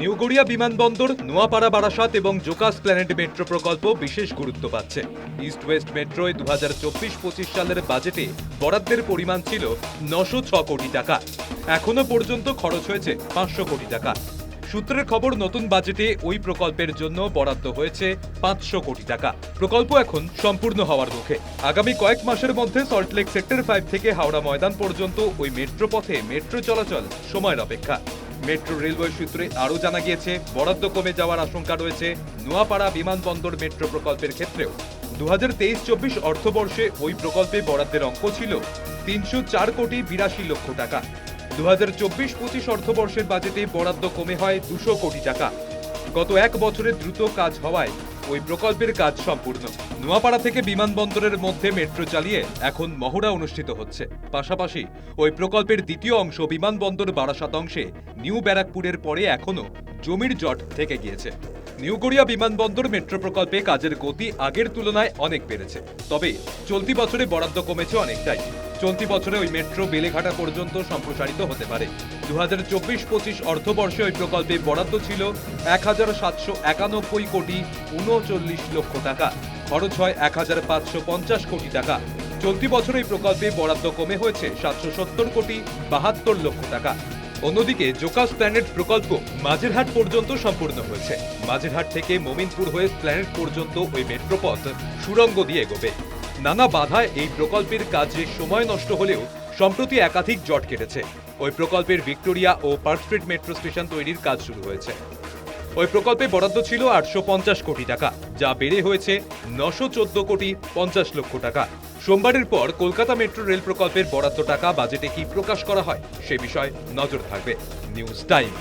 New Garia বিমানবন্দর, নোয়াপাড়া বারাসাত এবং জোকাস planet metro প্রকল্প বিশেষ গুরুত্ব পাচ্ছে। ইস্ট ওয়েস্ট মেট্রোয় দু হাজার চব্বিশ পঁচিশ সালের বাজেটে বরাদ্দের পরিমাণ ছিল নশো ছ কোটি টাকা। এখনও পর্যন্ত খরচ হয়েছে পাঁচশো কোটি টাকা। সূত্রের খবর, নতুন বাজেটে ওই প্রকল্পের জন্য বরাদ্দ হয়েছে পাঁচশো কোটি টাকা। প্রকল্প এখন সম্পূর্ণ হওয়ার মুখে। আগামী কয়েক মাসের মধ্যে সল্টলেক সেক্টর ফাইভ থেকে হাওড়া ময়দান পর্যন্ত ওই মেট্রো পথে মেট্রো চলাচল সময়ের অপেক্ষা। মেট্রো রেলওয়ে সূত্রে আরও জানা গিয়েছে, বরাদ্দ কমে যাওয়ার আশঙ্কা রয়েছে নোয়াপাড়া বিমানবন্দর মেট্রো প্রকল্পের ক্ষেত্রেও। দু হাজার তেইশ চব্বিশ অর্থবর্ষে ওই প্রকল্পে বরাদ্দের অঙ্ক ছিল তিনশো চার কোটি বিরাশি লক্ষ টাকা। দু হাজার চব্বিশ পঁচিশ অর্থবর্ষের বাজেটে বরাদ্দ কমে হয় দুশো কোটি টাকা। গত এক বছরের দ্রুত কাজ হওয়ায় ওই প্রকল্পের কাজ সম্পূর্ণ। নোয়াপাড়া থেকে বিমানবন্দরের মধ্যে মেট্রো চালিয়ে এখন মহড়া অনুষ্ঠিত হচ্ছে। পাশাপাশি ওই প্রকল্পের দ্বিতীয় অংশ বিমানবন্দর বারাসাত অংশে নিউ ব্যারাকপুরের পরে এখনও জমির জট থেকে গিয়েছে। নিউ গড়িয়া বিমানবন্দর মেট্রো প্রকল্পে কাজের গতি আগের তুলনায় অনেক বেড়েছে। তবে চলতি বছরে বরাদ্দ কমেছে অনেকটাই। চলতি বছরে ওই মেট্রো বেলেঘাটা পর্যন্ত সম্প্রসারিত হতে পারে। দু হাজার চব্বিশ পঁচিশ অর্থবর্ষে ওই প্রকল্পে বরাদ্দ ছিল এক হাজার সাতশো একানব্বই কোটি উনচল্লিশ লক্ষ টাকা। খরচ হয় এক হাজার পাঁচশো পঞ্চাশ কোটি টাকা। চলতি বছর এই প্রকল্পে বরাদ্দ কমে হয়েছে সাতশো সত্তর কোটি বাহাত্তর লক্ষ টাকা। অন্যদিকে জোকাস প্ল্যানেট প্রকল্প মাঝেরহাট পর্যন্ত সম্পূর্ণ হয়েছে। মাঝেরহাট থেকে মোমিনপুর হয়ে প্ল্যানেট পর্যন্ত ওই মেট্রোপথ সুড়ঙ্গ দিয়ে এগোবে। নানা বাধায় এই প্রকল্পের কাজে সময় নষ্ট হলেও সম্প্রতি একাধিক জট কেটেছে। ওই প্রকল্পের ভিক্টোরিয়া ও পার্ক স্ট্রিট মেট্রো স্টেশন তৈরির কাজ শুরু হয়েছে। ওই প্রকল্পে বরাদ্দ ছিল আটশো পঞ্চাশ কোটি টাকা, যা বেড়ে হয়েছে নশো কোটি পঞ্চাশ লক্ষ টাকা। সোমবারের পর কলকাতা মেট্রো রেল প্রকল্পের বরাদ্দ টাকা বাজেটে কি প্রকাশ করা হয়, সে বিষয়ে নজর থাকবে নিউজ টাইম।